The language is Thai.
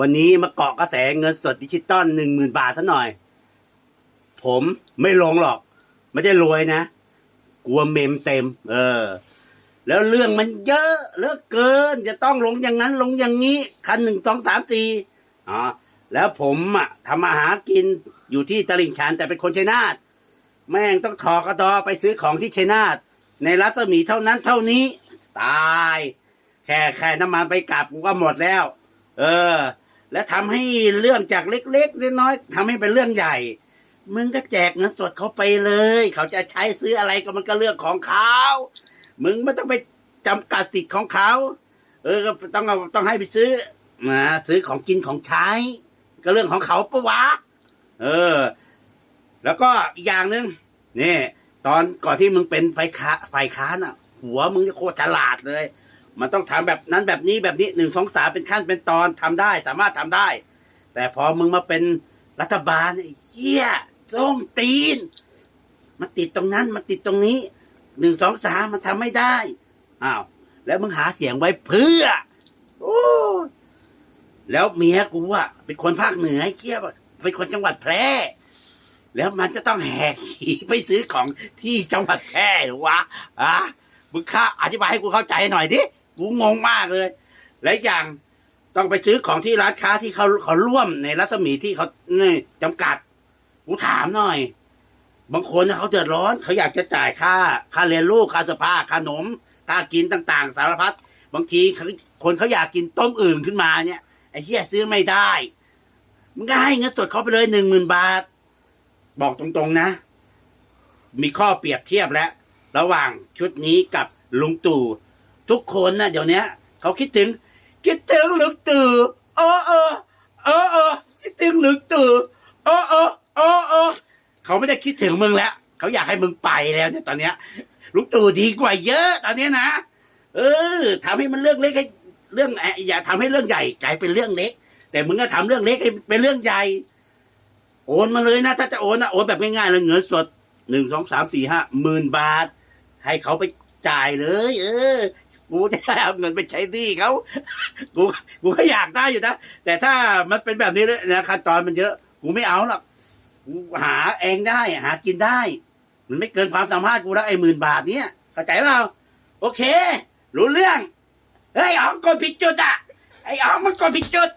วันนี้มาเกาะกระแสเงินสดดิจิตอลหนึ่งหมื่นบาทซะหน่อย ผมไม่ลงหรอก ไม่ได้รวยนะ กลัวเมมเต็ม เออ แล้วเรื่องมันเยอะเหลือเกิน จะต้องลงอย่างนั้นลงอย่างนี้ คันหนึ่งสองสามสี่อ๋อแล้วผมอะทำมาหากินอยู่ที่ตลิ่งชันแต่เป็นคนชัยนาทแม่งต้องถอกระดอไปซื้อของที่ชัยนาทในรัศมีเท่านั้นเท่านี้ ตาย แค่แค่น้ำมันไปกลับกูก็หมดแล้ว เออ แล้วทำให้เรื่องจากเล็กๆน้อยๆทำให้เป็นเรื่องใหญ่ มึงก็แจกเงินสดเขาไปเลย เขาจะใช้ซื้ออะไรก็มันก็เรื่องของเขามึงไม่ต้องไปจำกัดสิทธิ์ของเขา เออก็ต้องเอาต้องให้ไปซื้อมาซื้อของกินของใช้ ก็เรื่องของเขาปะวะ เออ แล้วก็อีกอย่างหนึ่งนี่ ตอนก่อนที่มึงเป็นไฟค้าฝ่ายค้านอะ หัวมึงจะโคตรฉลาดเลย มันต้องทำแบบนั้นแบบนี้แบบนี้หนึ่งสองสามเป็นขั้นเป็นตอนทำได้ สามารถทำได้ แต่พอมึงมาเป็นรัฐบาลเหี้ยส้งตีน มันติดตรงนั้นมันติดตรงนี้หนึ่งสองสามมันทำไม่ได้อ้าวแล้วมึงหาเสียงไว้เพื่อ โอ้แล้วเมียกูอะเป็นคนภาคเหนือเหี้ยเป็นคนจังหวัดแพร่แล้วมันจะต้องแหกขี่ไปซื้อของที่จังหวัดแพร่หรือวะอะมึงข้าอธิบายให้กูเข้าใจหน่อยดิ กูงงมากเลย และอีกอย่างต้องไปซื้อของที่ร้านค้าที่เขาเขาร่วมในรัศมีที่เขาเนี่ยจำกัด กูถามหน่อย บางคนเขาเดือดร้อน เขาอยากจะจ่ายค่า ค่าเรียนลูกค่าเสื้อผ้าขนมค่ากินต่างๆ สารพัดบางทีคนเขาอยากกินต้มอื่นขึ้นมาเนี่ยไอ้เหี้ยซื้อไม่ได้มึงก็ให้เงินสดเขาไปเลยหนึ่งหมื่นบาท บอกตรงๆนะ มีข้อเปรียบเทียบแล้ว ระหว่างชุดนี้กับลุงตู่ ทุกคนนะเดี๋ยวนี้เขาคิดถึง คิดถึงลุงตู่เออเออเออเออคิดถึงลุงตู่เออเออเออเออเขาไม่ได้คิดถึงมึงแล้วเขาอยากให้มึงไปแล้วเนี่ยตอนเนี้ยลุงตู่ดีกว่าเยอะตอนเนี้ยนะเออทำให้มันเรื่องเล็กให้เรื่องเอ่อย่าทำให้เรื่องใหญ่กลายเป็นเรื่องเล็ก แต่มึงก็ทำเรื่องเล็กให้เป็นเรื่องใหญ่โอนมาเลยนะถ้าจะโอนนะโอนแบบง่ายๆเลยเงินสดหนึ่งสองสามสี่ห้าหมื่นบาท ให้เขาไปจ่ายเลย เออ กูจะเอาเงินไปใช้หนี้เขากูกูก็อยากได้อยู่นะแต่ถ้ามันเป็นแบบนี้เลยนะขั้นตอนมันเยอะ กูไม่เอาหรอกกูหาเองได้ หากินได้ มันไม่เกินความสามารถกูแล้วไอ้หมื่นบาทเนี้ยเข้าใจเปล่าโอเค รู้เรื่องเฮ้ยอ๋องกดผิดจุดอะไอ้อ๋องมันกดผิดจุด